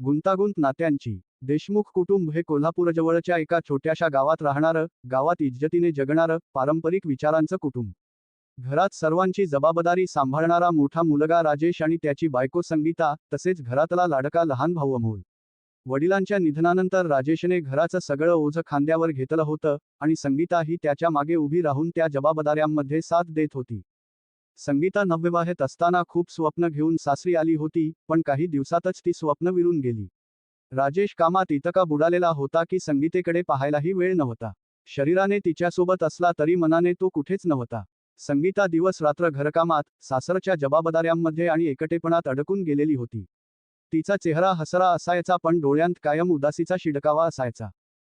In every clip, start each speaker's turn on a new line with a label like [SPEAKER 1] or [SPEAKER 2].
[SPEAKER 1] गुंतागुंत नात्यांची. देशमुख कुटुंब हे कोल्हापूरजवळच्या एका छोट्याशा गावात राहणारं गावात इज्जतीने जगणारं पारंपरिक विचारांचं कुटुंब. घरात सर्वांची जबाबदारी सांभाळणारा मोठा मुलगा राजेश आणि त्याची बायको संगीता तसेच घरातला लाडका लहान भाऊ अमोल. वडिलांच्या निधनानंतर राजेशने घराचं सगळं ओझं खांद्यावर घेतलं होतं आणि संगीता ही त्याच्यामागे उभी राहून त्या जबाबदाऱ्यांमध्ये साथ देत होती. संगीता नवविवाहित असताना खूप स्वप्न घेऊन सासरी आली होती पण काही दिवसातच ती स्वप्न विरून गेली. राजेश कामात इतका बुडालेला होता की संगीतेकडे पाहायलाही वेळ नव्हता. शरीराने तिच्यासोबत असला तरी मनाने तो कुठेच नव्हता. संगीता दिवस रात्र घरकामात सासरच्या जबाबदाऱ्यांमध्ये आणि एकटेपणात अडकून गेलेली होती. तिचा चेहरा हसरा असायचा पण डोळ्यांत कायम उदासीचा शिडकावा असायचा.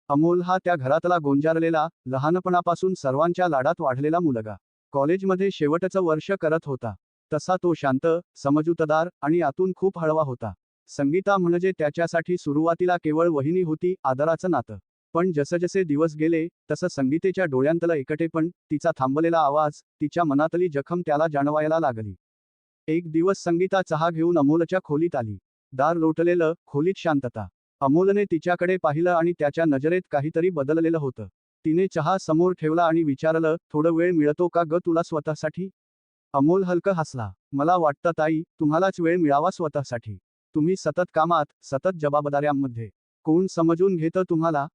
[SPEAKER 1] अमोल हा त्या घरातला गोंजारलेला लहानपणापासून सर्वांच्या लाडात वाढलेला मुलगा. कॉलेजमध्ये शेवटचं वर्ष करत होता. तसा तो शांत समजूतदार आणि आतून खूप हळवा होता. संगीता म्हणजे त्याच्यासाठी सुरुवातीला केवळ वहिनी होती आदराचं नातं. पण जसजसे दिवस गेले तसं संगीतेच्या डोळ्यांतलं एकटेपण तिचा थांबलेला आवाज तिच्या मनातली जखम त्याला जाणवायला लागली. एक दिवस संगीता चहा घेऊन अमोलच्या खोलीत आली. दार लोटलेलं खोलीत शांतता. अमोलने तिच्याकडे पाहिलं आणि त्याच्या नजरेत काहीतरी बदललेलं होतं. तिने चहा समोर ठेवला आणि विचारलं थोडं वेळ मिळतो का ग तुला स्वतःसाठी? अमोल हलकं हसला. मला वाटतं ताई तुम्हालाच वेळ मिळावा स्वतःसाठी. तुम्ही सतत कामात सतत जबाबदाऱ्यांमध्ये. कोण समजून घेतं तुम्हाला?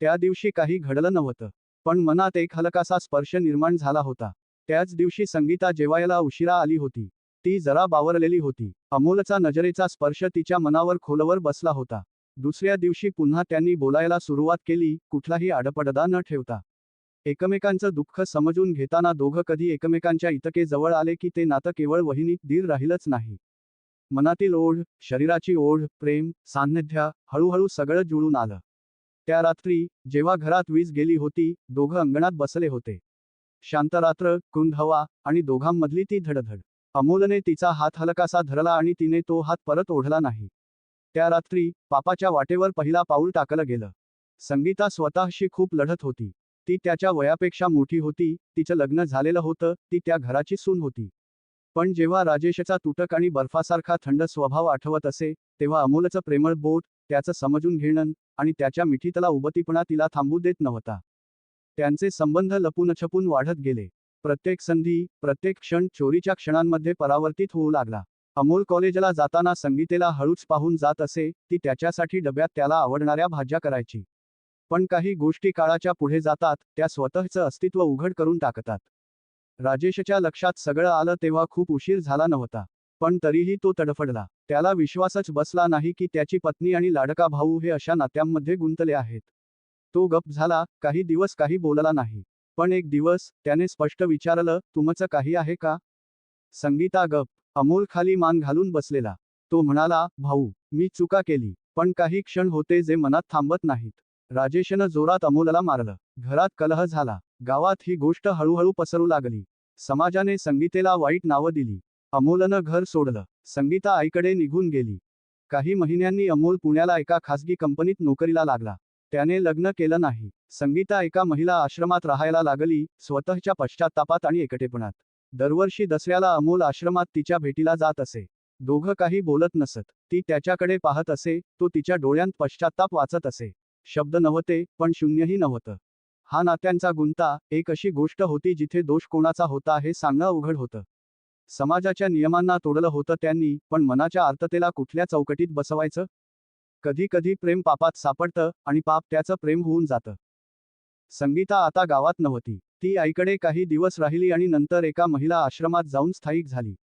[SPEAKER 1] त्या दिवशी काही घडलं नव्हतं. पण मनात एक हलकासा स्पर्श निर्माण झाला होता. त्याच दिवशी संगीता जेवायला उशिरा आली होती. ती जरा बावरलेली होती. अमोलचा नजरेचा स्पर्श तिच्या मनावर खोलवर बसला होता. दुसऱ्या दिवशी पुन्हा त्यांनी बोलायला सुरुवात केली कुठलाही आडपडदा न ठेवता. एकमेकांचं दुःख समजून घेताना दोघं कधी एकमेकांच्या इतके जवळ आले की ते नातं केवळ वहिनी दीर राहिलंच नाही. मनातील ओढ शरीराची ओढ प्रेम सान्निध्य हळूहळू सगळं जुळून आलं. त्या रात्री जेव्हा घरात वीज गेली होती दोघं अंगणात बसले होते. शांत रात्र कुंद हवा आणि दोघांमधली ती धडधड. अमोलने तिचा हात हलकासा धरला आणि तिने तो हात परत ओढला नाही. त्या रात्री पापाच्या वाटेवर पहिला पाऊल टाकलं गेलं. संगीता स्वतःशी खूप लढत होती. ती त्याच्या वयापेक्षा मोठी होती तिचं लग्न झालेलं होतं ती त्या घराची सून होती. पण जेव्हा राजेशचा तुटक आणि बर्फासारखा थंड स्वभाव आठवत असे तेव्हा अमोलचं प्रेमळ बोट त्याचं समजून घेणं आणि त्याच्या मिठीतला उबतीपणा तिला थांबू देत नव्हता. त्यांचे संबंध लपूनछपून वाढत गेले. प्रत्येक संधी प्रत्येक क्षण चोरीच्या क्षणांमध्ये परावर्तित होऊ लागला. अमोल कॉलेजला जाताना संगीतेला हळूच पाहून जात असे ती त्याच्यासाठी डब्यात त्याला आवडणाऱ्या भाज्या करायची. पण काही गोष्टी काळाच्या पुढे जातात त्या स्वतःचं अस्तित्व उघड करून टाकतात. राजेशच्या लक्षात सगळं आलं तेव्हा खूप उशीर झाला नव्हता. पण तरीही तो तडफडला. त्याला विश्वासच बसला नाही की त्याची पत्नी आणि लाडका भाऊ हे अशा नात्यांमध्ये गुंतले आहेत. तो गप झाला काही दिवस काही बोलला नाही. पण एक दिवस त्याने स्पष्ट विचारलं तुमचं काही आहे का? संगीता गप अमोल खाली मान घालून बसलेला. तो म्हणाला भाऊ मी चुका केली पण काही क्षण होते जे मनात थांबत नाहीत. राजेशनं जोरात अमोलला मारलं. घरात कलह झाला. गावात ही गोष्ट हळूहळू पसरू लागली. समाजाने संगीतेला वाईट नावं दिली. अमोलनं घर सोडलं. संगीता आईकडे निघून गेली. काही महिन्यांनी अमोल पुण्याला एका खासगी कंपनीत नोकरीला लागला. त्याने लग्न केलं नाही. संगीता एका महिला आश्रमात राहायला लागली स्वतःच्या पश्चात्तापात आणि एकटेपणात. दरवर्षी दसऱ्याला अमोल आश्रमात तिच्या भेटीला जात असे. दोघं काही बोलत नसत. ती त्याच्याकडे पाहत असे तो तिच्या डोळ्यांत पश्चाताप वाचत असे. शब्द नव्हते पण शून्यही नव्हतं. हा नात्यांचा गुंता एक अशी गोष्ट होती जिथे दोष कोणाचा होता हे सांगणं अवघड होतं. समाजाच्या नियमांना तोडलं होतं त्यांनी पण मनाच्या आर्ततेला कुठल्या चौकटीत बसवायचं? कधी कधी प्रेम पापात सापडतं आणि पाप त्याचं प्रेम होऊन जातं. संगीता आता गावात नव्हती. ती आईकडे काही दिवस राहिली आणि नंतर एका महिला आश्रमात जाऊन स्थायिक झाली.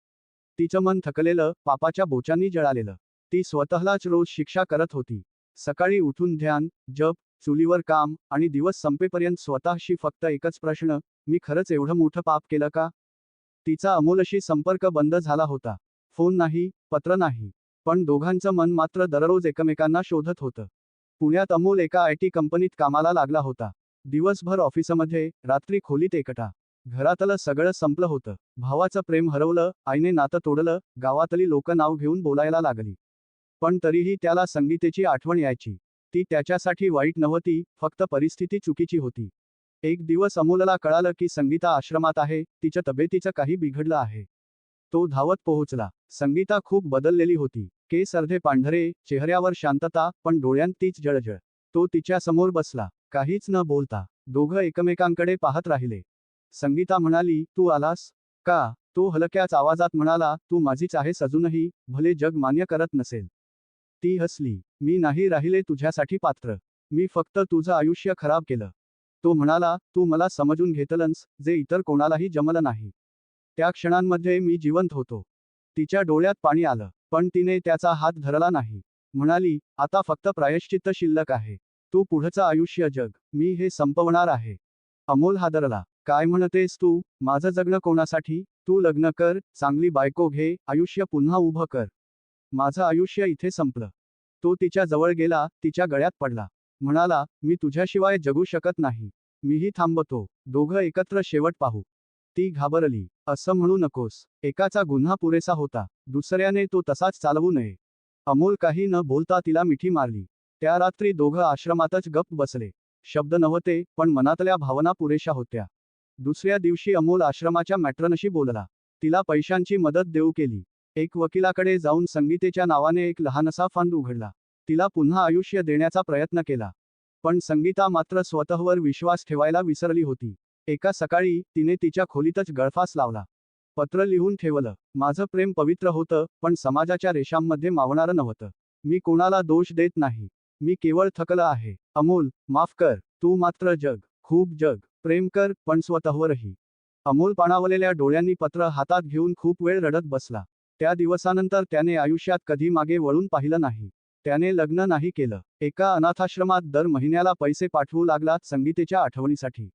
[SPEAKER 1] तिचं मन थकलेलं पापाच्या बोचांनी जळालेलं. ती स्वतःलाच रोज शिक्षा करत होती. सकाळी उठून ध्यान जप चुलीवर काम आणि दिवस संपेपर्यंत स्वतःशी फक्त एकच प्रश्न मी खरंच एवढं मोठं पाप केलं का? तिचा अमोलशी संपर्क बंद झाला होता. फोन नाही पत्र नाही. पण दोघांचं मन मात्र दररोज एकमेकांना शोधत होतं. पुण्यात अमोल एका आय टी कंपनीत कामाला लागला होता. दिवसभर ऑफिसमध्ये रात्री खोलीत एकटा. घरातलं सगळं संपलं होतं. भावाचं प्रेम हरवलं आईने नातं तोडलं गावातली लोक नाव घेऊन बोलायला लागली. पण तरीही त्याला संगीतेची आठवण यायची. ती त्याच्यासाठी वाईट नव्हती फक्त परिस्थिती चुकीची होती. एक दिवस अमोलला कळालं की संगीता आश्रमात आहे तिच्या तब्येतीचं काही बिघडलं आहे. तो धावत पोहोचला. संगीता खूप बदललेली होती. केस अर्धे पांढरे चेहऱ्यावर शांतता पण डोळ्यांत तीच जळजळ. तो तिच्या समोर बसला. काहीच न बोलता दोघं एकमेकांकडे पाहत राहिले. संगीता म्हणाली तू आलास? का? तो हलक्याच आवाजात म्हणाला तू माझीच आहेस अजूनही भले जग मान्य करत नसेल. ती हसली मी नाही राहिले तुझ्यासाठी पात्र. मी फक्त तुझं आयुष्य खराब केलं. तो म्हणाला तू मला समजून घेतलंस जे इतर कोणालाही जमलं नाही. त्या क्षणांमध्ये मी जिवंत होतो. तिच्या डोळ्यात पाणी आलं पण तिने त्याचा हात धरला नाही. म्हणाली आता फक्त प्रायश्चित्त शिल्लक आहे. तू पुढचं आयुष्य जग. मी हे संपवणार आहे. अमोल हादरला. काय म्हणतेस तू? माझं जगणं कोणासाठी? तू लग्न कर चांगली बायको घे आयुष्य पुन्हा उभं कर. माझं आयुष्य इथे संपलं. तो तिच्या जवळ गेला तिच्या गळ्यात पडला. म्हणाला मी तुझ्याशिवाय जगू शकत नाही. मीही थांबतो. दोघं एकत्र शेवट पाहू. ती घाबरली. असं म्हणू नकोस. एकाचा गुन्हा पुरेसा होता. दुसऱ्याने तो तसाच चालवू नये. अमोल काही न बोलता तिला मिठी मारली. त्या रात्री दोघं आश्रमातच गप्प बसले. शब्द नव्हते पण मनातल्या भावना पुरेशा होत्या. दुसऱ्या दिवशी अमोल आश्रमाच्या मॅट्रनशी बोलला. तिला पैशांची मदत देऊ केली. एक वकिलाकडे जाऊन संगीतेच्या नावाने एक लहानसा फंड उघडला. तिला पुन्हा आयुष्य देण्याचा प्रयत्न केला. पण संगीता मात्र स्वतःवर विश्वास ठेवायला विसरली होती. एका सकाळी तिने तिच्या खोलीतच गळफास लावला. पत्र लिहून ठेवलं. माझं प्रेम पवित्र होतं पण समाजाच्या रेषांमध्ये मावणारं नव्हतं. मी कोणाला दोष देत नाही. मी केवळ थकला आहे. अमोल माफ कर. तू मात्र जग. खूप जग. प्रेम कर पण स्वतःवरही. अमोल पाणावलेल्या डोळ्यांनी पत्र हातात घेऊन खूप वेळ रडत बसला. त्या दिवसानंतर त्याने आयुष्यात कधी मागे वळून पाहिलं नाही. त्याने लग्न नाही केलं. एका अनाथाश्रमात दर महिन्याला पैसे पाठवू लागला संगीतेच्या आठवणीसाठी.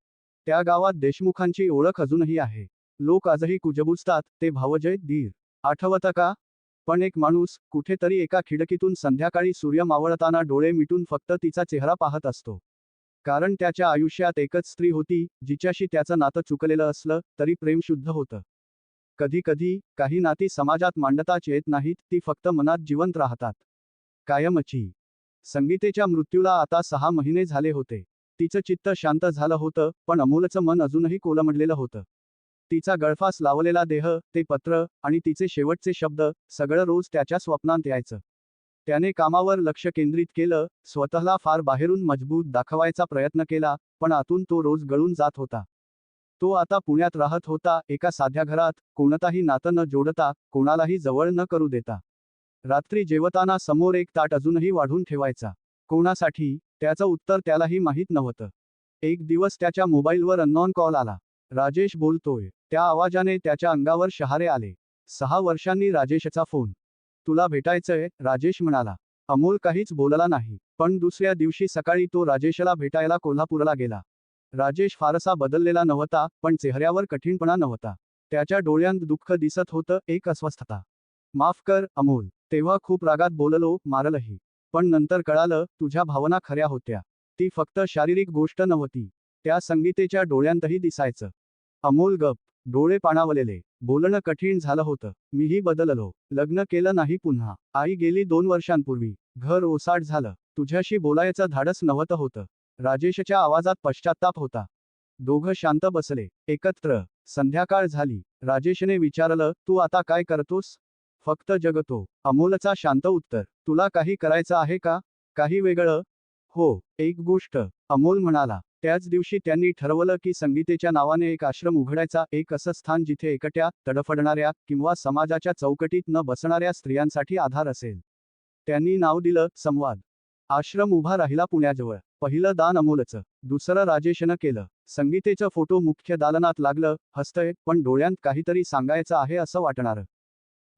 [SPEAKER 1] त्या गावात देशमुखांची ओळख अजूनही आहे. लोक आजही कुजबुजतात ते भावजय धीर. आठवतं का? पण एक माणूस कुठेतरी एका खिडकीतून संध्याकाळी सूर्य मावळताना डोळे मिटून फक्त तिचा चेहरा पाहत असतो. कारण त्याच्या आयुष्यात एकच स्त्री होती जिच्याशी त्याचं नातं चुकलेलं असलं तरी प्रेम शुद्ध होतं. कधी कधी काही नाती समाजात मांडताच येत नाहीत ती फक्त मनात जिवंत राहतात. कायमची. संगीतेच्या मृत्यूला आता सहा महिने झाले होते. तिचं चित्त शांत झालं होतं पण अमोलचं मन अजूनही कोलमडलेलं होतं. तिचा गळफास लावलेला देह ते पत्र आणि तिचे शेवटचे शब्द सगळं रोज त्याच्या स्वप्नांत यायचं. त्याने कामावर लक्ष केंद्रित केलं स्वतःला फार बाहेरून मजबूत दाखवायचा प्रयत्न केला पण आतून तो रोज गळून जात होता. तो आता पुण्यात राहत होता एका साध्या घरात कोणताही नातं न जोडता कोणालाही जवळ न करू देता. रात्री जेवताना समोर एक ताट अजूनही वाढून ठेवायचा. कोणासाठी? त्याचं उत्तर त्यालाही माहीत नव्हतं. एक दिवस त्याच्या मोबाईलवर अननॉन कॉल आला. राजेश बोलतोय त्या आवाजाने त्याच्या अंगावर शहारे आले. सहा वर्षांनी राजेशचा फोन. तुला भेटायचंय राजेश म्हणाला. अमोल काहीच बोलला नाही पण दुसऱ्या दिवशी सकाळी तो राजेशला भेटायला कोल्हापूरला गेला. राजेश फारसा बदललेला नव्हता पण चेहऱ्यावर कठीणपणा नव्हता. त्याच्या डोळ्यांत दुःख दिसत होतं एक अस्वस्थता. माफ कर अमोल. तेव्हा खूप रागात बोललो मारलही. पण नंतर कळालं तुझ्या भावना खऱ्या होत्या. ती फक्त शारीरिक गोष्ट नव्हती. त्या संगीतेच्या डोळ्यांतही दिसायचं. अमोल गप डोळे पाणावलेले. बोलणं कठीण झालं होतं. मीही बदललो. लग्न केलं नाही पुन्हा. आई गेली दोन वर्षांपूर्वी. घर ओसाड झालं. तुझ्याशी बोलायचं धाडस नव्हतं होतं. राजेशच्या आवाजात पश्चाताप होता. दोघं शांत बसले. एकत्र. संध्याकाळ झाली. राजेशने विचारलं तू आता काय करतोस? फक्त जगतो. अमोलचा शांत उत्तर. तुला काही करायचं आहे का? काही वेगळं? हो. एक गोष्ट. अमोल म्हणाला त्याच दिवशी त्यांनी ठरवलं की संगीतेच्या नावाने एक आश्रम उघडायचा एक असं स्थान जिथे एकट्या तडफडणाऱ्या किंवा समाजाच्या चौकटीत न बसणाऱ्या स्त्रियांसाठी आधार असेल. त्यांनी नाव दिलं संवाद. आश्रम उभा राहिला पुण्याजवळ. पहिलं दान अमोलचं. दुसरं राजेशनं केलं. संगीतेचं फोटो मुख्य दालनात लागलं हस्तय पण डोळ्यांत काहीतरी सांगायचं आहे असं वाटणारं.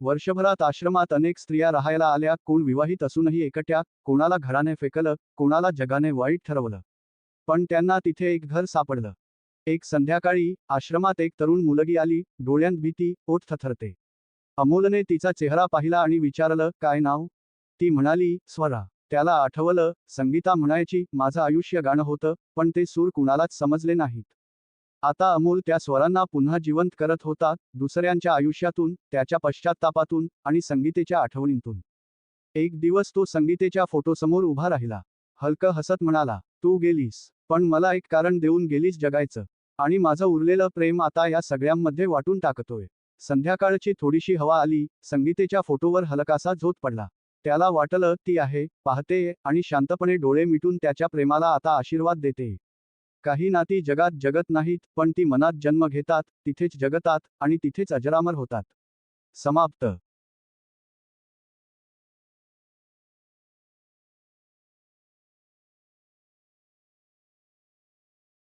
[SPEAKER 1] वर्षभरात आश्रमात अनेक स्त्रिया राहायला आल्या कोण विवाहित असूनही एकट्या कोणाला घराने फेकलं कोणाला जगाने वाईट ठरवलं. पण त्यांना तिथे एक घर सापडलं. एक संध्याकाळी आश्रमात एक तरुण मुलगी आली डोळ्यांत भीती ओठ थथरते अमोलने तिचा चेहरा पाहिला आणि विचारलं काय नाव? ती म्हणाली स्वरा. त्याला आठवलं संगीता म्हणायची माझं आयुष्य गाणं होतं पण ते सूर कुणालाच समजले नाहीत. आता अमोल त्या स्वरांना पुन्हा जिवंत करत होता दुसऱ्यांच्या आयुष्यातून त्याच्या पश्चात्तापातून आणि संगीतेच्या आठवणींतून. एक दिवस तो संगीतेच्या फोटोसमोर उभा राहिला. हलकं हसत म्हणाला तू गेलीस पण मला एक कारण देऊन गेलीस जगायचं. आणि माझं उरलेलं प्रेम आता या सगळ्यांमध्ये वाटून टाकतोय. संध्याकाळची थोडीशी हवा आली संगीतेच्या फोटोवर हलकासा झोत पडला. त्याला वाटलं ती आहे पाहतेय आणि शांतपणे डोळे मिटून त्याच्या प्रेमाला आता आशीर्वाद देते. काही नाती जगात जगत नाहीत पण ती मनात जन्म घेतात तिथेच जगतात आणि तिथेच अजरामर होतात. समाप्त.